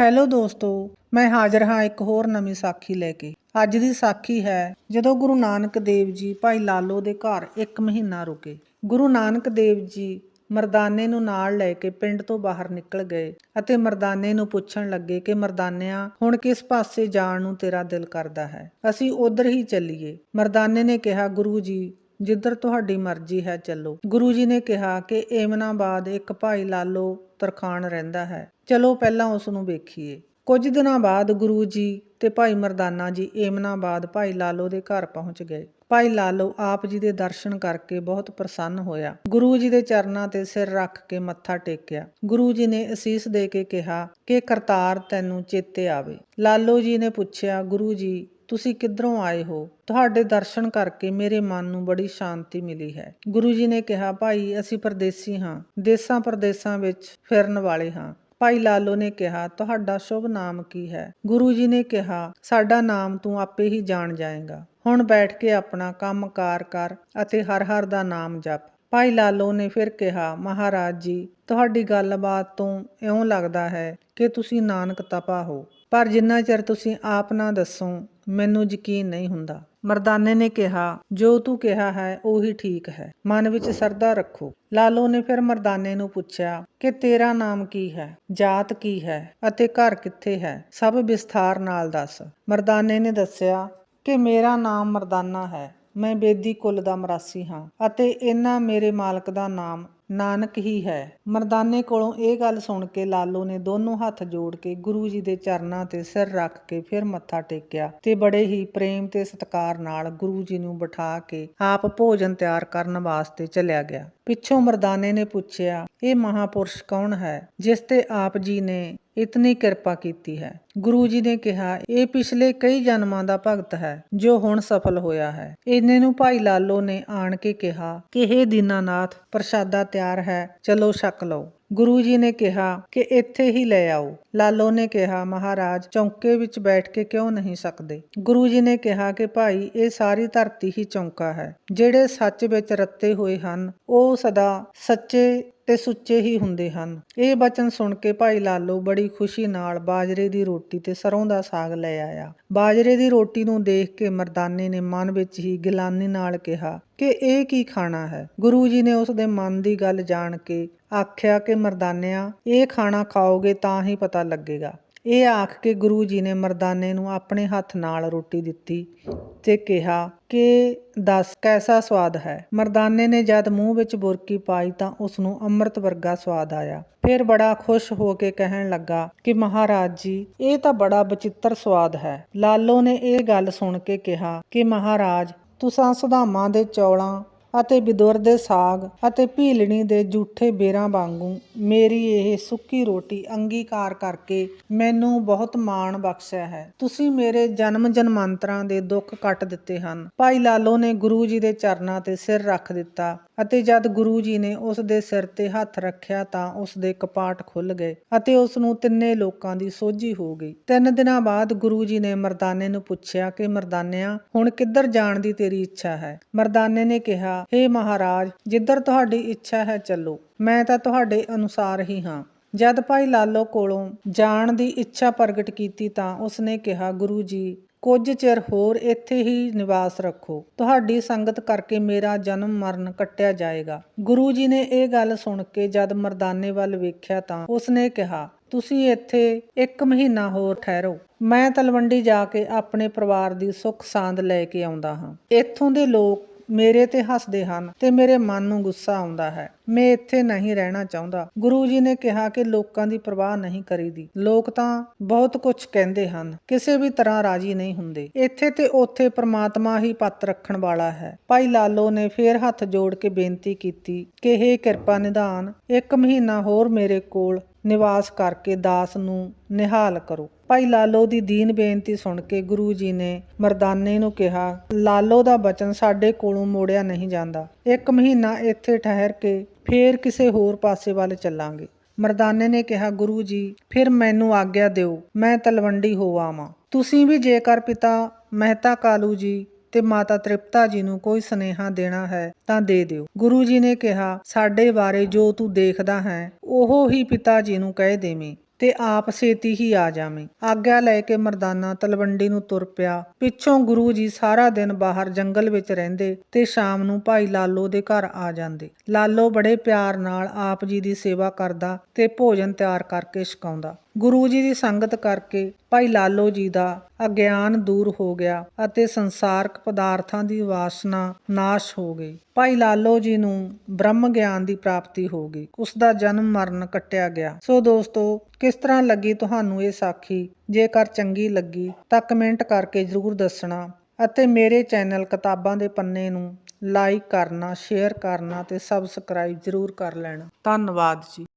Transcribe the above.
Hello ਦੋਸਤੋ, ਮੈਂ ਹਾਜ਼ਰ ਹਾਂ ਇੱਕ ਹੋਰ ਨਵੀਂ ਸਾਖੀ ਲੈ ਕੇ। ਅੱਜ ਦੀ ਸਾਖੀ ਹੈ, ਜਦੋਂ ਗੁਰੂ ਨਾਨਕ ਦੇਵ ਜੀ ਭਾਈ ਲਾਲੋ ਦੇ ਘਰ ਇੱਕ ਮਹੀਨਾ ਰੁਕੇ। ਗੁਰੂ ਨਾਨਕ ਦੇਵ ਜੀ ਮਰਦਾਨੇ ਨੂੰ ਨਾਲ ਲੈ ਕੇ ਪਿੰਡ ਤੋਂ ਬਾਹਰ ਨਿਕਲ ਗਏ ਅਤੇ ਮਰਦਾਨੇ ਨੂੰ ਪੁੱਛਣ ਲੱਗੇ ਕਿ ਮਰਦਾਨਿਆਂ, ਹੁਣ ਕਿਸ ਪਾਸੇ ਜਾਣ ਨੂੰ ਤੇਰਾ ਦਿਲ ਕਰਦਾ ਹੈ? ਅਸੀਂ ਉਧਰ ਹੀ ਚੱਲੀਏ। ਮਰਦਾਨੇ ਨੇ ਕਿਹਾ, ਗੁਰੂ ਜੀ, ਜਿੱਧਰ ਤੁਹਾਡੀ ਮਰਜ਼ੀ ਹੈ, ਚੱਲੋ। ਗੁਰੂ ਜੀ ਨੇ ਕਿਹਾ ਕਿ ਏਮਨਾਬਾਦ ਇੱਕ ਭਾਈ ਲਾਲੋ ਤਰਖਾਣ ਰਹਿੰਦਾ ਹੈ। ਚਲੋ ਪਹਿਲਾਂ ਉਸ ਨੂੰ ਵੇਖੀਏ। ਕੁਝ ਦਿਨਾਂ ਬਾਅਦ ਗੁਰੂ ਜੀ ਤੇ ਭਾਈ ਮਰਦਾਨਾ ਜੀ ਏਮਨਾਬਾਦ ਭਾਈ ਲਾਲੋ ਦੇ ਘਰ ਪਹੁੰਚ ਗਏ। ਭਾਈ ਲਾਲੋ ਆਪ ਜੀ ਦੇ ਦਰਸ਼ਨ ਕਰਕੇ ਬਹੁਤ ਪ੍ਰਸੰਨ ਹੋਇਆ। ਗੁਰੂ ਜੀ ਦੇ ਚਰਨਾਂ ਤੇ ਸਿਰ ਰੱਖ ਕੇ ਮੱਥਾ ਟੇਕਿਆ। ਗੁਰੂ ਜੀ ਨੇ ਅਸੀਸ ਦੇ ਕੇ ਕਿਹਾ ਕਿ ਕਰਤਾਰ ਤੈਨੂੰ ਚੇਤੇ ਆਵੇ। ਲਾਲੋ ਜੀ ਨੇ ਪੁੱਛਿਆ, ਗੁਰੂ ਜੀ, ਤੁਸੀਂ ਕਿੱਧਰੋਂ ਆਏ ਹੋ? ਤੁਹਾਡੇ ਦਰਸ਼ਨ ਕਰਕੇ ਮੇਰੇ ਮਨ ਨੂੰ ਬੜੀ ਸ਼ਾਂਤੀ ਮਿਲੀ ਹੈ। ਗੁਰੂ ਜੀ ਨੇ ਕਿਹਾ, ਭਾਈ, ਅਸੀਂ ਪਰਦੇਸੀ ਹਾਂ। ਦੇਸਾਂ ਪਰਦੇਸਾਂ ਵਿੱਚ ਫਿਰਨ ਵਾਲੇ ਹਾਂ। ਭਾਈ ਲਾਲੋ ਨੇ ਕਿਹਾ, ਤੁਹਾਡਾ ਸ਼ੁਭ ਨਾਮ ਕੀ ਹੈ? ਗੁਰੂ ਜੀ ਨੇ ਕਿਹਾ, ਸਾਡਾ ਨਾਮ ਤੂੰ ਆਪੇ ਹੀ ਜਾਣ ਜਾਏਗਾ। ਹੁਣ ਬੈਠ ਕੇ ਆਪਣਾ ਕੰਮਕਾਰ ਕਰ ਅਤੇ ਹਰ ਹਰ ਦਾ ਨਾਮ ਜਪ। ਭਾਈ ਲਾਲੋ ਨੇ ਫਿਰ ਕਿਹਾ, ਮਹਾਰਾਜ ਜੀ, ਤੁਹਾਡੀ ਗੱਲਬਾਤ ਤੋਂ ਇਉਂ ਲੱਗਦਾ ਹੈ ਕਿ ਤੁਸੀਂ ਨਾਨਕ ਤਪਾ ਹੋ, ਪਰ ਜਿੰਨਾ ਚਿਰ ਤੁਸੀਂ ਆਪ ਨਾ ਦੱਸੋ, ਮੈਨੂੰ ਯਕੀਨ ਨਹੀਂ ਹੁੰਦਾ। ਮਰਦਾਨੇ ਨੇ ਕਿਹਾ, ਜੋ ਤੂੰ ਕਿਹਾ ਹੈ, ਉਹੀ ਠੀਕ ਹੈ। ਮਨ ਵਿੱਚ ਸਰਦਾ ਰੱਖੋ। ਲਾਲੋ ਨੇ ਫਿਰ ਮਰਦਾਨੇ ਨੂੰ ਪੁੱਛਿਆ ਕਿ ਤੇਰਾ ਨਾਮ ਕੀ ਹੈ, ਜਾਤ ਕੀ ਹੈ ਅਤੇ ਘਰ ਕਿੱਥੇ ਹੈ? ਸਭ ਵਿਸਥਾਰ ਨਾਲ ਦੱਸ। ਮਰਦਾਨੇ ਨੇ ਦੱਸਿਆ ਕਿ ਮੇਰਾ ਨਾਮ ਮਰਦਾਨਾ ਹੈ। ਮੈਂ ਬੇਦੀ ਕੁੱਲ ਦਾ ਮਰਾਸੀ ਹਾਂ ਅਤੇ ਇਹਨਾਂ ਮੇਰੇ ਮਾਲਕ ਦਾ ਨਾਮ ਨਾਨਕ ਹੀ ਹੈ। ਮਰਦਾਨੇ ਕੋਲੋਂ ਇਹ ਗੱਲ ਸੁਣ ਕੇ ਲਾਲੋ ਨੇ ਦੋਨੋਂ ਹੱਥ ਜੋੜ ਕੇ ਗੁਰੂ ਜੀ ਦੇ ਚਰਨਾਂ ਤੇ ਸਿਰ ਰੱਖ ਕੇ ਫਿਰ ਮੱਥਾ ਟੇਕਿਆ ਤੇ ਬੜੇ ਹੀ ਪ੍ਰੇਮ ਤੇ ਸਤਿਕਾਰ ਨਾਲ ਗੁਰੂ ਜੀ ਨੂੰ ਬਿਠਾ ਕੇ ਆਪ ਭੋਜਨ ਤਿਆਰ ਕਰਨ ਵਾਸਤੇ ਚਲਿਆ ਗਿਆ। ਪਿੱਛੋਂ ਮਰਦਾਨੇ ਨੇ ਪੁੱਛਿਆ, ਇਹ ਮਹਾਪੁਰਸ਼ ਕੌਣ ਹੈ, ਜਿਸ ਤੇ ਆਪ ਜੀ ਨੇ ਇਤਨੀ ਕਿਰਪਾ ਕੀਤੀ ਹੈ। ਗੁਰੂ ਜੀ ਨੇ ਕਿਹਾ, ਇਹ ਪਿਛਲੇ ਕਈ ਜਨਮਾਂ ਦਾ ਭਗਤ ਹੈ, ਜੋ ਹੁਣ ਸਫਲ ਹੋਇਆ ਹੈ। ਇਹਨੇ ਨੂੰ ਭਾਈ ਲਾਲੋ ਨੇ ਆਣ ਕੇ ਕਿਹਾ ਕਿ ਇਹ ਦੀਨਾਨਾਥ, ਪ੍ਰਸ਼ਾਦਾ ਤਿਆਰ ਹੈ, ਚਲੋ ਛਕ ਲਓ। ਗੁਰੂ ਜੀ ਨੇ ਕਿਹਾ ਕਿ ਇੱਥੇ ਹੀ ਲੈ ਆਓ। ਲਾਲੋ ਨੇ ਕਿਹਾ, ਮਹਾਰਾਜ, ਚੌਂਕੇ ਵਿੱਚ ਬੈਠ ਕੇ ਕਿਉਂ ਨਹੀਂ ਸਕਦੇ? ਗੁਰੂ ਜੀ ਨੇ ਕਿਹਾ ਕਿ ਭਾਈ, ਇਹ ਸਾਰੀ ਧਰਤੀ ਹੀ ਚੌਂਕਾ ਹੈ। ਜਿਹੜੇ ਸੱਚ ਵਿੱਚ ਰੱਤੇ ਹੋਏ ਹਨ, ਉਹ ਸਦਾ ਸੱਚੇ ਤੇ ਸੁੱਚੇ ਹੀ ਹੁੰਦੇ ਹਨ। ਇਹ ਬਚਨ ਸੁਣ ਕੇ ਭਾਈ ਲਾਲੋ ਬੜੀ ਖੁਸ਼ੀ ਨਾਲ ਬਾਜਰੇ ਦੀ ਰੋਟੀ ਤੇ ਸਰੋਂ ਦਾ ਸਾਗ ਲੈ ਆਇਆ। ਬਾਜਰੇ ਦੀ ਰੋਟੀ ਨੂੰ ਦੇਖ ਕੇ ਮਰਦਾਨੇ ਨੇ ਮਨ ਵਿੱਚ ਹੀ ਗਿਲਾਨੀ ਨਾਲ ਕਿਹਾ ਕਿ ਇਹ ਕੀ ਖਾਣਾ ਹੈ? ਗੁਰੂ ਜੀ ਨੇ ਉਸ ਦੇ ਮਨ ਦੀ ਗੱਲ ਜਾਣ ਕੇ ਆਖਿਆ ਕਿ ਮਰਦਾਨਿਆਂ, ਇਹ ਖਾਣਾ ਖਾਓਗੇ ਤਾਂ ਹੀ ਪਤਾ ਲੱਗੇਗਾ। ਇਹ ਆਖ ਕੇ ਗੁਰੂ ਜੀ ਨੇ ਮਰਦਾਨੇ ਨੂੰ ਆਪਣੇ ਹੱਥ ਨਾਲ ਰੋਟੀ ਦਿੱਤੀ ਤੇ ਕਿਹਾ ਕਿ ਦੱਸ, ਕੈਸਾ ਸਵਾਦ ਹੈ? ਮਰਦਾਨੇ ਨੇ ਜਦ ਮੂੰਹ ਵਿੱਚ ਬੁਰਕੀ ਪਾਈ ਤਾਂ ਉਸ ਨੂੰ ਅੰਮ੍ਰਿਤ ਵਰਗਾ ਸਵਾਦ ਆਇਆ। ਫਿਰ ਬੜਾ ਖੁਸ਼ ਹੋ ਕੇ ਕਹਿਣ ਲੱਗਾ ਕਿ ਮਹਾਰਾਜ ਜੀ, ਇਹ ਤਾਂ ਬੜਾ ਬਚਿੱਤਰ ਸਵਾਦ ਹੈ। ਲਾਲੋ ਨੇ ਇਹ ਗੱਲ ਸੁਣ ਕੇ ਕਿਹਾ ਕਿ ਮਹਾਰਾਜ ਤੁਸਾਂ ਸੁਧਾਮਾਂ ਦੇ ਚੌਲਾਂ ਅਤੇ ਬਿਦੁਰ ਦੇ ਸਾਗ ਅਤੇ ਭੀਲਣੀ ਦੇ ਜੂਠੇ ਬੇਰਾਂ ਵਾਂਗੂ ਮੇਰੀ ਇਹ ਸੁੱਕੀ ਰੋਟੀ ਅੰਗੀਕਾਰ ਕਰਕੇ ਮੈਨੂੰ ਬਹੁਤ ਮਾਣ ਬਖਸ਼ਿਆ ਹੈ। ਤੁਸੀਂ ਮੇਰੇ ਜਨਮ ਜਨਮਾਂਤਰਾਂ ਦੇ ਦੁੱਖ ਕੱਟ ਦਿੱਤੇ ਹਨ। ਭਾਈ ਲਾਲੋ ਨੇ ਗੁਰੂ ਜੀ ਦੇ ਚਰਨਾਂ ਤੇ ਸਿਰ ਰੱਖ ਦਿੱਤਾ ਅਤੇ ਜਦ ਗੁਰੂ ਜੀ ਨੇ ਉਸ ਦੇ ਸਿਰ ਤੇ ਹੱਥ ਰੱਖਿਆ ਤਾਂ ਉਸ ਦੇ ਕਪਾਟ ਖੁੱਲ ਗਏ ਅਤੇ ਉਸ ਨੂੰ ਤਿੰਨੇ ਲੋਕਾਂ ਦੀ ਸੋਝੀ ਹੋ ਗਈ। ਤਿੰਨ ਦਿਨਾਂ ਬਾਅਦ ਗੁਰੂ ਜੀ ਨੇ ਮਰਦਾਨੇ ਨੂੰ ਪੁੱਛਿਆ ਕਿ, ਮਰਦਾਨਿਆਂ, ਹੁਣ ਕਿੱਧਰ ਜਾਣ ਦੀ ਤੇਰੀ ਇੱਛਾ ਹੈ? ਮਰਦਾਨੇ ਨੇ ਕਿਹਾ हे ਮਹਾਰਾਜ, ਜਿੱਧਰ ਤੁਹਾਡੀ ਇੱਛਾ ਹੈ ਚੱਲੋ। ਮੈਂ ਤਾਂ ਤੁਹਾਡੇ ਅਨੁਸਾਰ ਹੀ ਹਾਂ। ਜਦ ਭਾਈ ਲਾਲੋ ਕੋਲੋਂ ਜਾਣ ਦੀ ਇੱਛਾ ਪ੍ਰਗਟ ਕੀਤੀ ਤਾਂ ਉਸਨੇ ਕਿਹਾ, ਗੁਰੂ ਜੀ, ਕੁਝ ਚਿਰ ਹੋਰ ਇੱਥੇ ਹੀ ਨਿਵਾਸ ਰੱਖੋ। ਤੁਹਾਡੀ ਸੰਗਤ ਕਰਕੇ ਮੇਰਾ ਜਨਮ ਮਰਨ ਕੱਟਿਆ ਜਾਏਗਾ। ਗੁਰੂ ਜੀ ਨੇ ਇਹ ਗੱਲ ਸੁਣ ਕੇ ਜਦ ਮਰਦਾਨੇ ਵੱਲ ਵੇਖਿਆ ਤਾਂ ਉਸਨੇ ਕਿਹਾ, ਤੁਸੀਂ ਇੱਥੇ ਇੱਕ ਮਹੀਨਾ ਹੋਰ ਠਹਿਰੋ। ਮੈਂ ਤਲਵੰਡੀ ਜਾ ਕੇ ਆਪਣੇ ਪਰਿਵਾਰ ਦੀ ਸੁੱਖ ਸਾਂਦ ਲੈ ਕੇ ਆਉਂਦਾ ਹਾਂ। ਇੱਥੋਂ ਦੇ ਲੋਕ ਮੇਰੇ ਤੇ ਹੱਸਦੇ ਹਨ ਤੇ ਮੇਰੇ ਮਨ ਨੂੰ ਗੁੱਸਾ ਆਉਂਦਾ ਹੈ। ਮੈਂ ਇੱਥੇ ਨਹੀਂ ਰਹਿਣਾ ਚਾਹੁੰਦਾ। ਗੁਰੂ ਜੀ ਨੇ ਕਿਹਾ ਕਿ ਲੋਕਾਂ ਦੀ ਪਰਵਾਹ ਨਹੀਂ ਕਰੀਦੀ। ਲੋਕ ਤਾਂ ਬਹੁਤ ਕੁਝ ਕਹਿੰਦੇ ਹਨ। ਕਿਸੇ ਵੀ ਤਰ੍ਹਾਂ ਰਾਜੀ ਨਹੀਂ ਹੁੰਦੇ। ਇੱਥੇ ਤੇ ਉੱਥੇ ਪ੍ਰਮਾਤਮਾ ਹੀ ਪੱਤ ਰੱਖਣ ਵਾਲਾ ਹੈ। ਭਾਈ ਲਾਲੋ ਨੇ ਫੇਰ ਹੱਥ ਜੋੜ ਕੇ ਬੇਨਤੀ ਕੀਤੀ ਕਿ ਇਹ ਕਿਰਪਾ ਨਿਧਾਨ, ਇੱਕ ਮਹੀਨਾ ਹੋਰ ਮੇਰੇ ਕੋਲ ਨਿਵਾਸ ਕਰਕੇ ਦਾਸ ਨੂੰ ਨਿਹਾਲ ਕਰੋ। ਭਾਈ ਲਾਲੋ ਦੀ ਦੀਨ ਬੇਨਤੀ ਸੁਣ ਕੇ ਗੁਰੂ ਜੀ ਨੇ ਮਰਦਾਨੇ ਨੂੰ ਕਿਹਾ, ਲਾਲੋ ਦਾ ਬਚਨ ਸਾਡੇ ਕੋਲੋਂ ਮੋੜਿਆ ਨਹੀਂ ਜਾਂਦਾ। ਇੱਕ ਮਹੀਨਾ ਇੱਥੇ ਠਹਿਰ ਕੇ ਫੇਰ ਕਿਸੇ ਹੋਰ ਪਾਸੇ ਵੱਲ ਚੱਲਾਂਗੇ। ਮਰਦਾਨੇ ਨੇ ਕਿਹਾ, ਗੁਰੂ ਜੀ, ਫਿਰ ਮੈਨੂੰ ਆਗਿਆ ਦਿਓ, ਮੈਂ ਤਲਵੰਡੀ ਹੋ ਆਵਾਂ। ਤੁਸੀਂ ਵੀ ਜੇਕਰ ਪਿਤਾ ਮਹਿਤਾ ਕਾਲੂ ਜੀ ਤੇ ਮਾਤਾ ਤ੍ਰਿਪਤਾ ਜੀ ਨੂੰ ਕੋਈ ਸਨੇਹਾ ਦੇਣਾ ਹੈ ਤਾਂ ਦੇ ਦਿਓ। ਗੁਰੂ ਜੀ ਨੇ ਕਿਹਾ, ਸਾਡੇ ਬਾਰੇ ਜੋ ਤੂੰ ਦੇਖਦਾ ਹੈ, ਉਹ ਹੀ ਪਿਤਾ ਜੀ ਨੂੰ ਕਹਿ ਦੇਵੇਂ। ਤੇ ਆਪ ਛੇਤੀ ਹੀ ਆ ਜਾਵੇਂ। ਆਗਿਆ ਲੈ ਕੇ ਮਰਦਾਨਾ ਤਲਵੰਡੀ ਨੂੰ ਤੁਰ ਪਿਆ। ਪਿੱਛੋਂ ਗੁਰੂ ਜੀ ਸਾਰਾ ਦਿਨ ਬਾਹਰ ਜੰਗਲ ਵਿੱਚ ਰਹਿੰਦੇ ਤੇ ਸ਼ਾਮ ਨੂੰ ਭਾਈ ਲਾਲੋ ਦੇ ਘਰ ਆ ਜਾਂਦੇ। ਲਾਲੋ ਬੜੇ ਪਿਆਰ ਨਾਲ ਆਪ ਜੀ ਦੀ ਸੇਵਾ ਕਰਦਾ ਤੇ ਭੋਜਨ ਤਿਆਰ ਕਰਕੇ ਛਕਾਉਂਦਾ। ਗੁਰੂ ਜੀ ਦੀ ਸੰਗਤ ਕਰਕੇ ਭਾਈ ਲਾਲੋ ਜੀ ਦਾ ਅਗਿਆਨ ਦੂਰ ਹੋ ਗਿਆ ਅਤੇ ਸੰਸਾਰਕ ਪਦਾਰਥਾਂ ਦੀ ਵਾਸਨਾ ਨਾਸ਼ ਹੋ ਗਈ। ਭਾਈ ਲਾਲੋ ਜੀ ਨੂੰ ਬ੍ਰਹਮ ਗਿਆਨ ਦੀ ਪ੍ਰਾਪਤੀ ਹੋ ਗਈ। ਉਸ ਦਾ ਜਨਮ ਮਰਨ ਕੱਟਿਆ ਗਿਆ। ਸੋ ਦੋਸਤੋ, ਕਿਸ ਤਰ੍ਹਾਂ ਲੱਗੀ ਤੁਹਾਨੂੰ ਇਹ ਸਾਖੀ? ਜੇਕਰ ਚੰਗੀ ਲੱਗੀ, ਤਾਂ ਕਮੈਂਟ ਕਰਕੇ ਜ਼ਰੂਰ ਦੱਸਣਾ ਅਤੇ ਮੇਰੇ ਚੈਨਲ ਕਿਤਾਬਾਂ ਦੇ ਪੰਨੇ ਨੂੰ ਲਾਈਕ ਕਰਨਾ, ਸ਼ੇਅਰ ਕਰਨਾ ਤੇ ਸਬਸਕ੍ਰਾਈਬ ਜ਼ਰੂਰ ਕਰ ਲੈਣਾ। ਧੰਨਵਾਦ ਜੀ।